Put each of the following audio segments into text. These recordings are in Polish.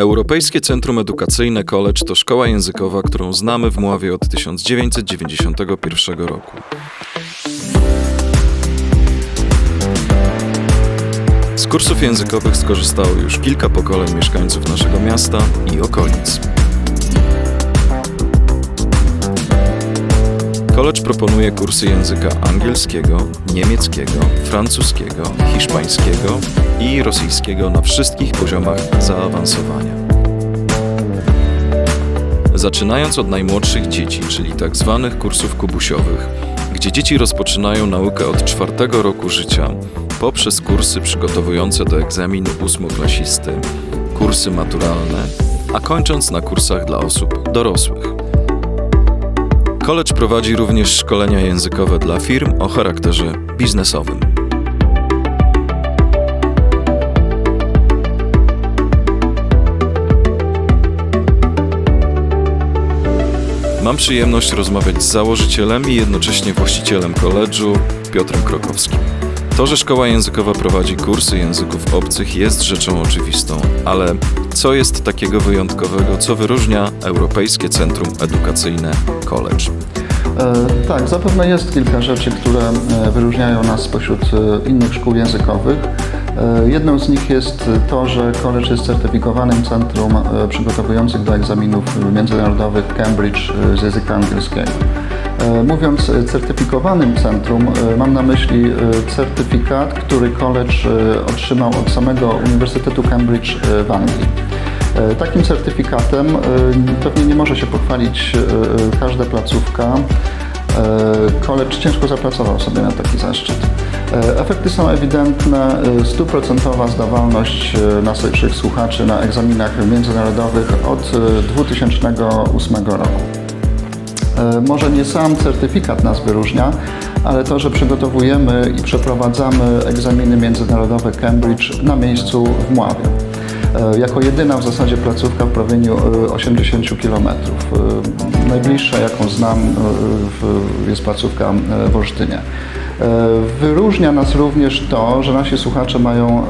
Europejskie Centrum Edukacyjne College to szkoła językowa, którą znamy w Mławie od 1991 roku. Z kursów językowych skorzystało już kilka pokoleń mieszkańców naszego miasta i okolic. College proponuje kursy języka angielskiego, niemieckiego, francuskiego, hiszpańskiego i rosyjskiego na wszystkich poziomach zaawansowania. Zaczynając od najmłodszych dzieci, czyli tak zwanych kursów kubusiowych, gdzie dzieci rozpoczynają naukę od czwartego roku życia, poprzez kursy przygotowujące do egzaminu ósmoklasisty, kursy maturalne, a kończąc na kursach dla osób dorosłych. College prowadzi również szkolenia językowe dla firm o charakterze biznesowym. Mam przyjemność rozmawiać z założycielem i jednocześnie właścicielem koledżu Piotrem Krokowskim. To, że szkoła językowa prowadzi kursy języków obcych jest rzeczą oczywistą, ale co jest takiego wyjątkowego, co wyróżnia Europejskie Centrum Edukacyjne College? E, Tak, zapewne jest kilka rzeczy, które e, wyróżniają nas spośród e, innych szkół językowych. Jedną z nich jest to, że college jest certyfikowanym centrum przygotowujących do egzaminów międzynarodowych Cambridge z języka angielskiego. E, Mówiąc e, certyfikowanym centrum, e, mam na myśli certyfikat, który college otrzymał od samego Uniwersytetu Cambridge w Anglii. Takim certyfikatem pewnie nie może się pochwalić każda placówka. College ciężko zapracował sobie na taki zaszczyt. Efekty są ewidentne. Stuprocentowa zdawalność naszych słuchaczy na egzaminach międzynarodowych od e, 2008 roku. E, Może nie sam certyfikat nas wyróżnia, ale to, że przygotowujemy i przeprowadzamy egzaminy międzynarodowe Cambridge na miejscu w Mławie. E, Jako jedyna w zasadzie placówka w promieniu e, 80 km. Najbliższa, jaką znam, e, jest placówka w Olsztynie. E, Wyróżnia nas również to, że nasi słuchacze mają e,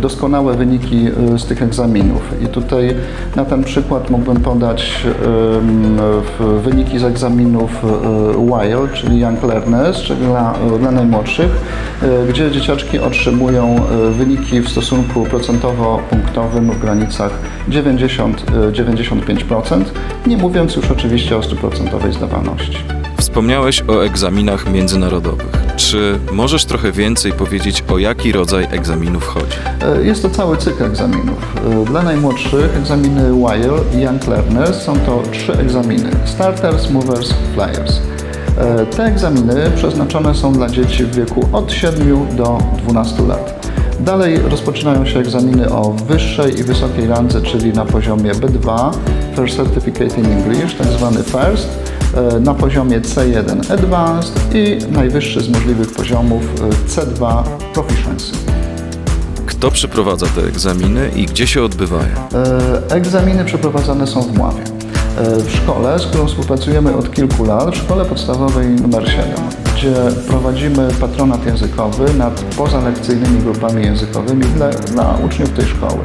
doskonałe wyniki e, z tych egzaminów. I tutaj na ten przykład mógłbym podać wyniki z egzaminów WILE, czyli Young Learners, czyli dla, dla najmłodszych, gdzie dzieciaczki otrzymują wyniki w stosunku procentowo-punktowym w granicach 90-95%, nie mówiąc już oczywiście o 100% zdawalności. Wspomniałeś o egzaminach międzynarodowych. Czy możesz trochę więcej powiedzieć, o jaki rodzaj egzaminów chodzi? E, Jest to cały cykl egzaminów. E, Dla najmłodszych egzaminy WILE i Young Learners są to trzy egzaminy: Starters, Movers, Flyers. E, Te egzaminy przeznaczone są dla dzieci w wieku od 7 do 12 lat. Dalej rozpoczynają się egzaminy o wyższej i wysokiej randze, czyli na poziomie B2, First Certificate in English, tak zwany FIRST, na poziomie C1 Advanced i najwyższy z możliwych poziomów e, C2 Proficiency. Kto przeprowadza te egzaminy i gdzie się odbywają? E, Egzaminy przeprowadzane są w Mławie. E, W szkole, z którą współpracujemy od kilku lat, w szkole podstawowej nr 7, gdzie prowadzimy patronat językowy nad pozalekcyjnymi grupami językowymi dla, dla uczniów tej szkoły.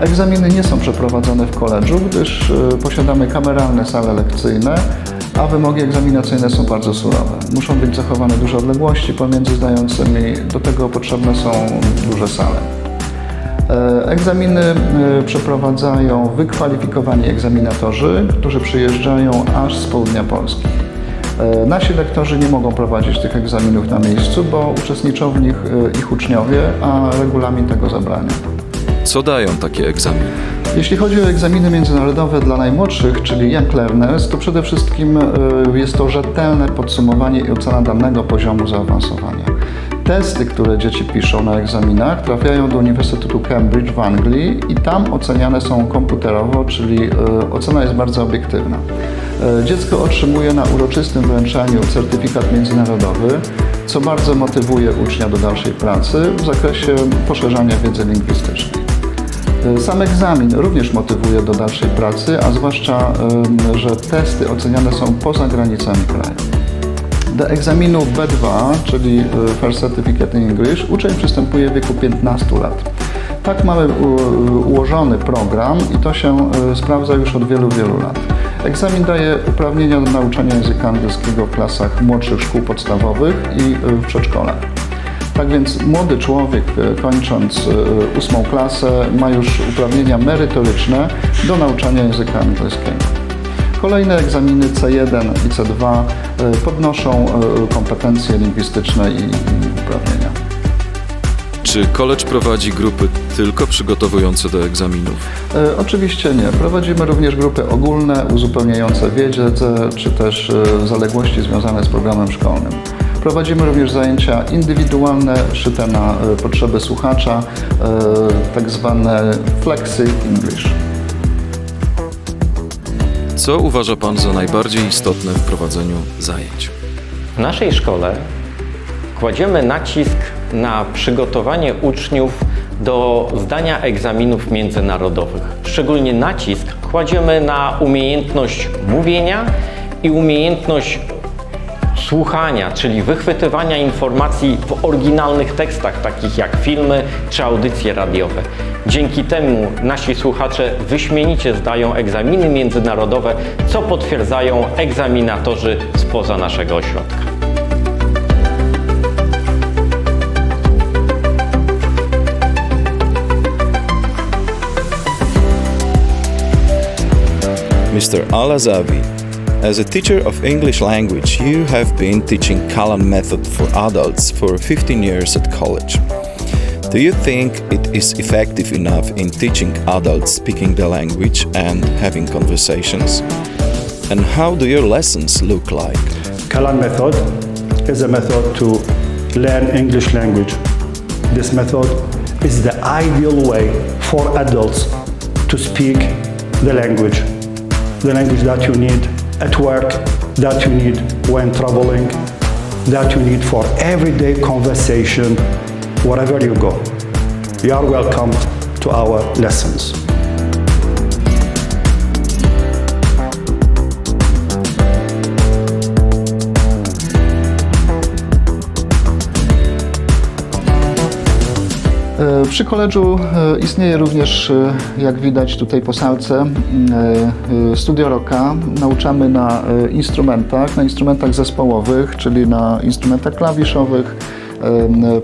Egzaminy nie są przeprowadzone w koledżu, gdyż e, posiadamy kameralne sale lekcyjne, a wymogi egzaminacyjne są bardzo surowe. Muszą być zachowane duże odległości pomiędzy zdającymi, do tego potrzebne są duże sale. E, Egzaminy e, przeprowadzają wykwalifikowani egzaminatorzy, którzy przyjeżdżają aż z południa Polski. E, Nasi lektorzy nie mogą prowadzić tych egzaminów na miejscu, bo uczestniczą w nich ich uczniowie, a regulamin tego zabrania. Co dają takie egzaminy? Jeśli chodzi o egzaminy międzynarodowe dla najmłodszych, czyli Young Learners, to przede wszystkim e, jest to rzetelne podsumowanie i ocena danego poziomu zaawansowania. Testy, które dzieci piszą na egzaminach, trafiają do Uniwersytetu Cambridge w Anglii i tam oceniane są komputerowo, czyli e, ocena jest bardzo obiektywna. E, Dziecko otrzymuje na uroczystym wręczaniu certyfikat międzynarodowy, co bardzo motywuje ucznia do dalszej pracy w zakresie poszerzania wiedzy lingwistycznej. Sam egzamin również motywuje do dalszej pracy, a zwłaszcza, że testy oceniane są poza granicami kraju. Do egzaminu B2, czyli e, First Certificate in English, uczeń przystępuje w wieku 15 lat. Tak mamy ułożony program i to się y, sprawdza już od wielu, wielu lat. Egzamin daje uprawnienia do nauczania języka angielskiego w klasach młodszych szkół podstawowych i w przedszkolach. Tak więc młody człowiek y, kończąc y, ósmą klasę ma już uprawnienia merytoryczne do nauczania języka angielskiego. Kolejne egzaminy C1 i C2 y, podnoszą kompetencje lingwistyczne i i uprawnienia. Czy college prowadzi grupy tylko przygotowujące do egzaminów? E, Oczywiście nie. Prowadzimy również grupy ogólne, uzupełniające wiedzę, czy też e, zaległości związane z programem szkolnym. Prowadzimy również zajęcia indywidualne, szyte na e, potrzeby słuchacza, e, tak zwane flexi English. Co uważa Pan za najbardziej istotne w prowadzeniu zajęć? W naszej szkole kładziemy nacisk na przygotowanie uczniów do zdania egzaminów międzynarodowych. Szczególnie nacisk kładziemy na umiejętność mówienia i umiejętność słuchania, czyli wychwytywania informacji w oryginalnych tekstach, takich jak filmy czy audycje radiowe. Dzięki temu nasi słuchacze wyśmienicie zdają egzaminy międzynarodowe, co potwierdzają egzaminatorzy spoza naszego ośrodka. Mr. Alazavi, as a teacher of English language, you have been teaching Kalan method for adults for 15 years at college. Do you think it is effective enough in teaching adults speaking the language and having conversations? And how do your lessons look like? Kalan method is a method to learn English language. This method is the ideal way for adults to speak the language. The language that you need at work, that you need when traveling, that you need for everyday conversation wherever you go. You are welcome to our lessons. Przy koledżu e, istnieje również, e, jak widać tutaj po salce, e, e, studio rocka. Nauczamy na e, instrumentach, na instrumentach zespołowych, czyli na instrumentach klawiszowych,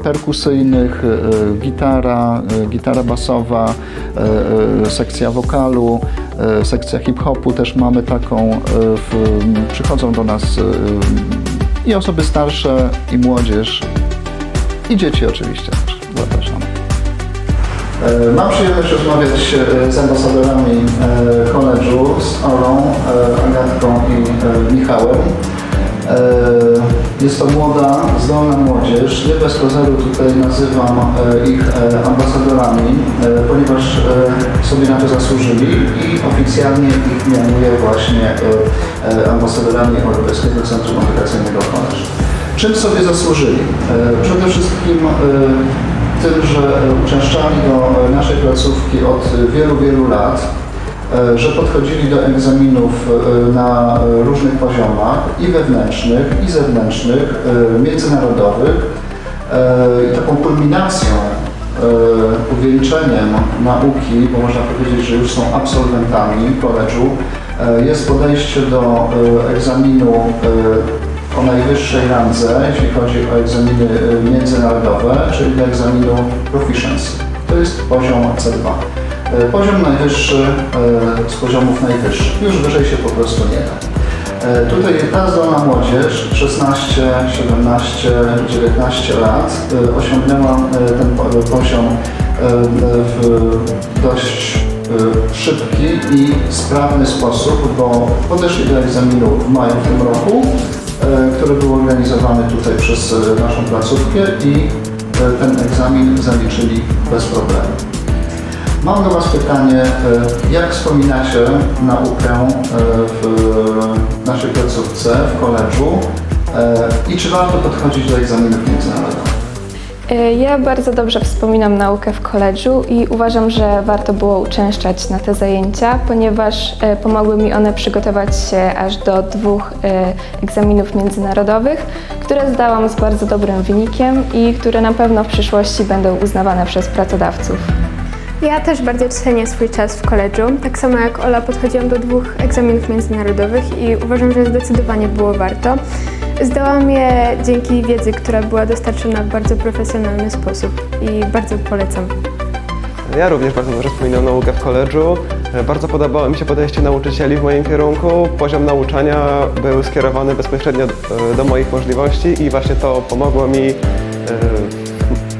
perkusyjnych, e, gitara, e, gitara basowa, e, e, sekcja wokalu, e, sekcja hip-hopu też mamy taką. e, w- Przychodzą do nas e, i osoby starsze, i młodzież, i dzieci oczywiście też. Zapraszamy. E, Mam przyjemność rozmawiać e, z ambasadorami e, koledżu, z Olą, Agatką i Michałem. Jest to młoda, zdolna młodzież. Nie bez kozeru tutaj nazywam ich ambasadorami, ponieważ sobie na to zasłużyli i oficjalnie ich mianuję właśnie ambasadorami Europejskiego Centrum Edukacyjnego College. Czym sobie zasłużyli? Przede wszystkim tym, że uczęszczali do naszej placówki od wielu, wielu lat, e, że podchodzili do egzaminów e, na różnych poziomach i wewnętrznych, i zewnętrznych, e, międzynarodowych. E, I taką kulminacją, e, uwieńczeniem nauki, bo można powiedzieć, że już są absolwentami koledżu, e, jest podejście do e, egzaminu e, o najwyższej randze, jeśli chodzi o egzaminy y, międzynarodowe, czyli do egzaminu proficiency. To jest poziom C2. Y, Poziom najwyższy y, z poziomów najwyższych. Już wyżej się po prostu nie da. Tutaj ta zdolna młodzież, 16, 17, 19 lat, osiągnęła ten po- poziom w dość szybki i sprawny sposób, bo podeszli do egzaminu w maju w tym roku, który był organizowany tutaj przez e, naszą placówkę i e, ten egzamin zaliczyli bez problemu. Mam do Was pytanie, e, jak wspominacie naukę e, w naszej placówce, w koledżu e, i czy warto podchodzić do egzaminów międzynarodowych? E, Ja bardzo dobrze wspominam naukę w koledżu i uważam, że warto było uczęszczać na te zajęcia, ponieważ e, pomogły mi one przygotować się aż do dwóch e, egzaminów międzynarodowych, które zdałam z bardzo dobrym wynikiem i które na pewno w przyszłości będą uznawane przez pracodawców. Ja też bardzo cenię swój czas w koledżu. Tak samo jak Ola podchodziłam do dwóch egzaminów międzynarodowych i uważam, że zdecydowanie było warto. Zdałam je dzięki wiedzy, która była dostarczona w bardzo profesjonalny sposób i bardzo polecam. Ja również bardzo dobrze wspominam naukę w koledżu. Bardzo podobało mi się podejście nauczycieli w moim kierunku. Poziom nauczania był skierowany bezpośrednio e, do moich możliwości i właśnie to pomogło mi e,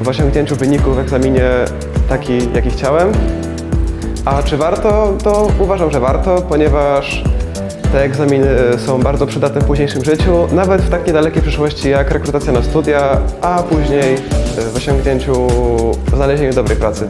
w osiągnięciu wyniku w egzaminie taki, jaki chciałem. A czy warto? To uważam, że warto, ponieważ te egzaminy są bardzo przydatne w późniejszym życiu, nawet w tak niedalekiej przyszłości jak rekrutacja na studia, a później e, w osiągnięciu, w znalezieniu dobrej pracy.